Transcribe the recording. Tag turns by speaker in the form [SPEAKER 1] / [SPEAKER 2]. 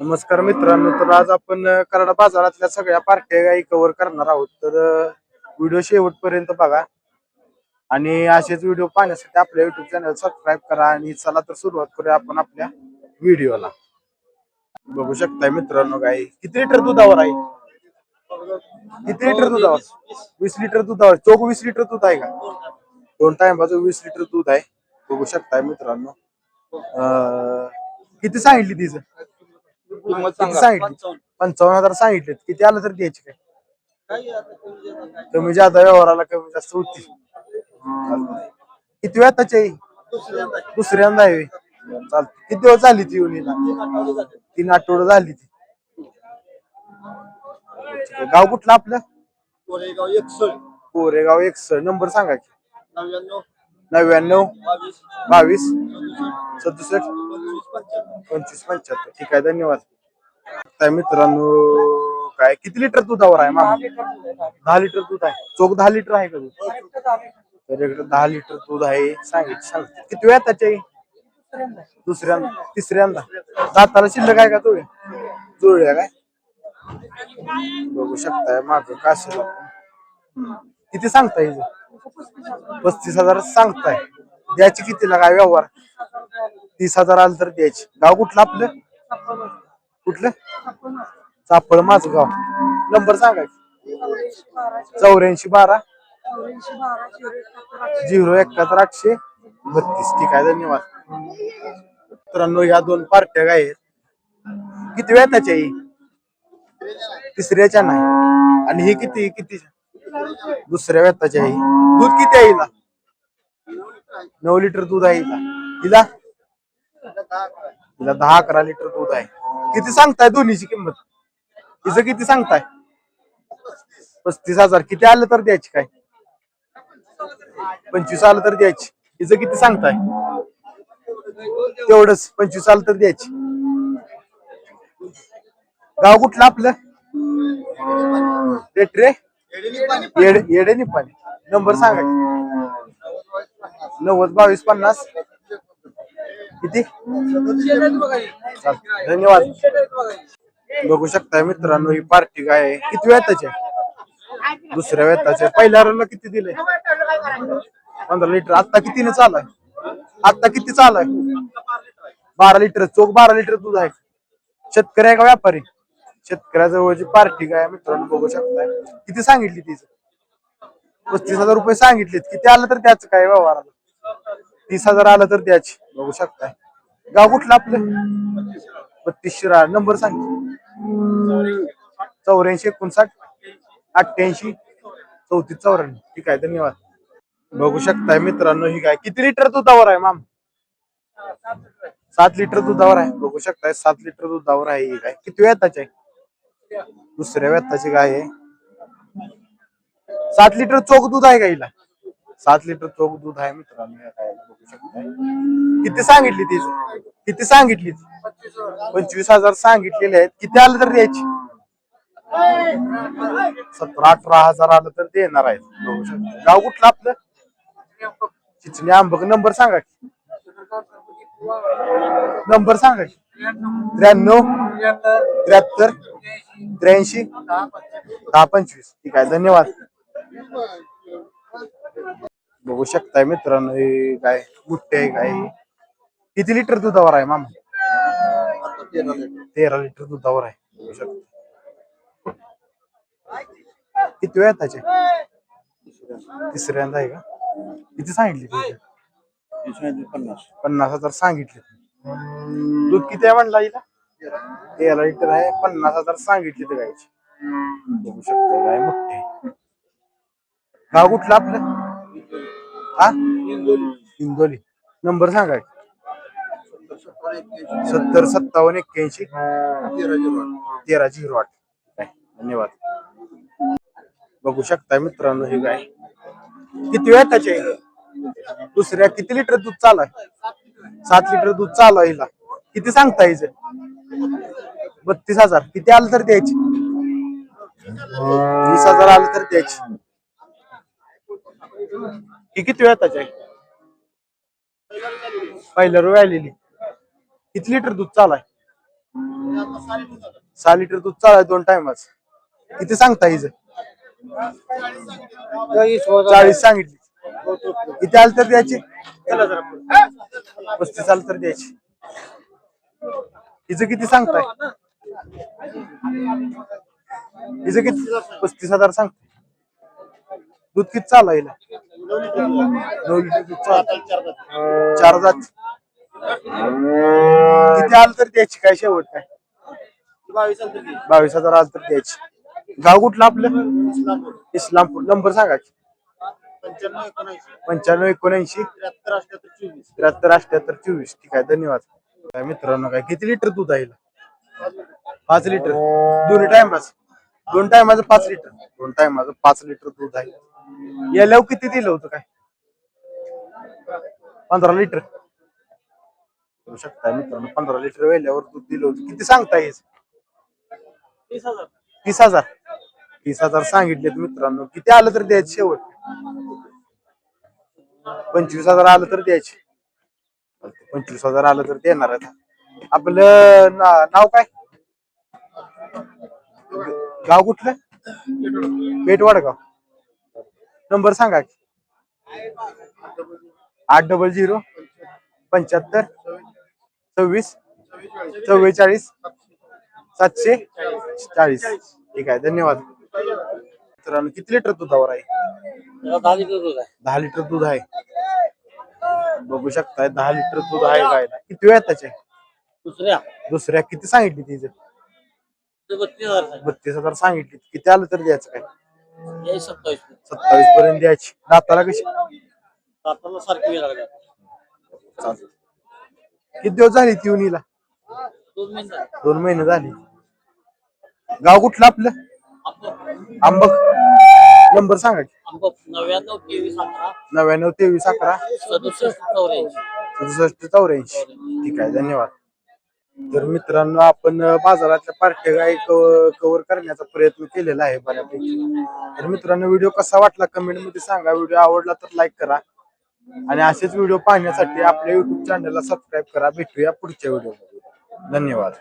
[SPEAKER 1] नमस्कार मित्रांनो तर आज आपण कराडा बाजारातल्या सगळ्या पार्ट्या काही कव्हर करणार आहोत. तर व्हिडिओ शेवटपर्यंत बघा. आणि असेच व्हिडिओ पाहण्यासाठी आपल्या युट्यूब चॅनल सबस्क्राईब करा आणि चला तर सुरुवात करूया आपण आपल्या व्हिडिओला. बघू शकताय मित्रांनो काय किती लिटर दुधावर आहे? किती लिटर दुधावर? वीस लिटर दुधावर. चोख वीस लिटर दूध आहे का? दोन टायमाचं वीस लिटर दूध आहे. बघू शकताय मित्रांनो. किती सांगितली तिचं? सांगितली पंचावन्न हजार सांगितले किती आलं तर द्यायचे काय? कमी जादा व्यवहाराला कमी जास्त होती किती वेळा त्याची दुसऱ्यांदा आहे. चालत. किती दिवस झाली ती येऊन हिला? तीन आठवडे झाली ती. गाव कुठलं आपलं?
[SPEAKER 2] कोरेगाव एकसष्ट.
[SPEAKER 1] कोरेगाव एक नंबर सांगा की.
[SPEAKER 2] नव्याण्णव.
[SPEAKER 1] नव्याण्णव.
[SPEAKER 2] बावीस.
[SPEAKER 1] बावीस.
[SPEAKER 2] सदुसष्ट.
[SPEAKER 1] सदुसष्ट.
[SPEAKER 2] पंचवीस पंच्याण्णव
[SPEAKER 1] पंचवीस पंच्याहत्तर. ठीक आहे धन्यवाद. काय मित्रांनो काय किती लिटर दुधावर आहे मामा? दहा लिटर दूध आहे चोख दहा लिटर आहे का दूध? तर इकडे दहा लिटर दूध आहे. सांगितलं किती वेळा त्याच्या दुसऱ्यांदा. तिसऱ्यांदा. दाताला शिल्लक आहे का तुळे जुळल्या काय? बघू शकताय. माग काशीला किती सांगताय? पस्तीस हजार सांगताय. द्यायची कितीला? काय व्यवहार? तीस हजार आलं तर द्यायची. गाव कुठलं आपलं? कुठलं? चापळ माझं गाव नंबर सांगा. चौऱ्याऐंशी बारा. झिरो एकाहत्तर आठशे बत्तीस. ठीक आहे धन्यवाद. मित्रांनो ह्या दोन पार्ट्या काय आहेत? किती वेळ त्याच्या तिसऱ्याच्या नाही. आणि ही किती किती दुसऱ्या वेताच्या आहे दूध किती आहे हिला? नऊ लिटर दूध आहे हिला हिला. हिला दहा अकरा लिटर दूध आहे. किती सांगताय दोन्हीची किंमत? तिचं किती सांगताय? पस्तीस हजार. किती आलं तर द्यायची काय? पंचवीस आलं तर द्यायची. तिचं किती सांगताय? तेवढंच. पंचवीस आलं तर द्यायची. गाव कुठलं आपलं? रेट्रे येडे येडे निपाणी. नंबर सांगा नव्वद बावीस पन्नास. किती? चालतंय. धन्यवाद. बघू शकताय मित्रांनो ही पार्टी काय आहे? किती वेताची? आहे? दुसऱ्या वेताची. आहे. पहिल्या रनला किती दिले? पंधरा लिटर. आता कितीने चालू आहे? आता किती चालू आहे? बारा लिटर. चोख बारा लिटर दूध आहे. शेतकरी आहे का व्यापारी? शेतकऱ्याजवळची पार्टी काय आहे मित्रांनो बघू शकताय. किती सांगितली तिचं? पस्तीस हजार रुपये सांगितलेत. किती आलं तर त्याच काय व्यवहाराला? तीस हजार आलं तर द्यायची. बघू शकताय. गाव कुठलं आपलं? बत्तीस शिरा नंबर सांग. चौऱ्याऐंशी एकोणसाठ अठ्ठ्याऐंशी चौतीस चौऱ्याण्णव. ठीक आहे धन्यवाद. बघू शकताय मित्रांनो ही काय किती लिटर दुधावर आहे माम? सात लिटर दुधावर आहे. बघू शकताय सात लिटर दुधावर आहे ही काय किती वेताची आहे? दुसऱ्या वेताची गाय आहे. सात लिटर चोख दूध आहे का हिला? सात लिटर चोख दूध आहे मित्रांनो काय किती सांगितली ती? किती सांगितली? पंचवीस हजार सांगितलेले आहेत. किती आलं तर द्यायची सतरा अठरा हजार आलं तर देणार आहेत. गाव कुठलं आपलं? चिचणी आंबक. नंबर सांगा की. नंबर सांगा की. त्र्याण्णव त्र्याहत्तर त्र्याऐंशी दहा पंचवीस. ठीक आहे. धन्यवाद. बघू शकताय मित्रांनो हे काय मुठ्ठे आहे काय? किती लिटर दुधावर आहे मामा? तेरा लिटर दुधावर आहे. बघू शकता किती वेळ त्याचे? तिसऱ्यांदा आहे का? किती सांगितली
[SPEAKER 2] पन्नास
[SPEAKER 1] पन्नास हजार सांगितले. दूध किती आहे म्हणला हिला? तेरा लिटर आहे पन्नास हजार सांगितले तर गायचे बघू शकतो गाय मोठे गाव कुठलं आपलं? हा? हिंदोली नंबर सांगा. सत्तर सत्तावन्न एक्क्याऐंशी. तेरा झिरो आठ. धन्यवाद. बघू शकताय मित्रांनो हे गाय किती वेळ त्याचे? दुसऱ्या किती लिटर दूध चालू आहे? सात लिटर दूध चालू आहे हिला. किती सांगता हिचं? बत्तीस हजार. किती आलं तर द्यायची? वीस हजार आलं तर द्यायची. ही किती वेळ त्याचे पहिल्या रोज आलेली. किती लिटर दूध चालाय? सहा लिटर दूध चालाय दोन टायमाच. किती सांगता हिज चाळीस सांगितली. किती आलं तर द्यायची? पस्तीस आलं तर द्यायची. हिचं किती सांगताय? हिचं किती? पस्तीस हजार सांगताय. दूध किती चालू आहे हिला? नऊ लिटर दूध चालू चार जात. किती आलं तर द्यायची? काय शेवट काय? बावीस हजार आलं तर द्यायची. गाव कुठलं आपलं? इस्लामपूर. नंबर सांगा की.
[SPEAKER 2] पंच्याण्णव एकोणऐंशी. त्र्याहत्तर अठ्याहत्तर चोवीस.
[SPEAKER 1] ठीक आहे धन्यवाद. काय मित्रांनो काय किती लिटर दूध आहे पाच लिटर. दोन्ही टायमाच दोन टायमाचं पाच लिटर. दोन टायमाचं पाच लिटर दूध आहे. याल्यावर किती दिलं होतं काय? पंधरा लिटर. बघू शकता मित्रांनो पंधरा लिटर वेल्यावर दूध दिलं होतं. किती सांगता येईल? तीस हजार. तीस हजार. सांगितलेत मित्रांनो. किती आलं तर द्यायचं शेवट? पंचवीस हजार आलं तर द्यायचे. पंचवीस हजार आलं तर देणार आहेत. आपलं नाव काय? गाव कुठलं? पेटवाडगाव. नंबर सांगा. की आठ डबल झिरो पंच्याहत्तर सव्वीस चव्वेचाळीस सातशे चाळीस. ठीक आहे धन्यवाद. मित्रांनो किती लिटर दुधावर आहे? दहा लिटर दूध आहे. बघू शकताय दहा लिटर दूध आहे गायला किती वेळ त्याचे?
[SPEAKER 3] दुसऱ्या.
[SPEAKER 1] दुसऱ्या. किती सांगितली तिचे
[SPEAKER 3] बत्तीस हजार
[SPEAKER 1] सांगितली. किती आलं तर द्यायचं काय?
[SPEAKER 3] हे सत्तावीस
[SPEAKER 1] सत्तावीस पर्यंत द्यायची दाताला कशी?
[SPEAKER 3] साताला सारखी वेळ लागला
[SPEAKER 1] चालतं. किती दिवस झाली ती येऊन हिला
[SPEAKER 3] दोन महिने
[SPEAKER 1] दोन महिने झाली. गाव कुठलं आपलं?
[SPEAKER 3] आपण
[SPEAKER 1] आंबक. नंबर सांगा की.
[SPEAKER 3] नव्याण्णव तेवीस अकरा.
[SPEAKER 1] नव्याण्णव तेवीस अकरा.
[SPEAKER 3] सदुसष्ट चौऱ्याऐंशी.
[SPEAKER 1] सदुसष्ट चौऱ्याऐंशी. ठीक आहे धन्यवाद. तर मित्रांनो आपण बाजारातल्या पार्ट्या गाई कव्हर करण्याचा प्रयत्न केलेला आहे बऱ्यापैकी. तर मित्रांनो व्हिडिओ कसा वाटला कमेंटमध्ये सांगा. व्हिडिओ आवडला तर लाईक करा. आणि असेच व्हिडिओ पाहण्यासाठी आपल्या युट्यूब चॅनलला सबस्क्राईब करा. भेटूया पुढच्या व्हिडिओ धन्यवाद.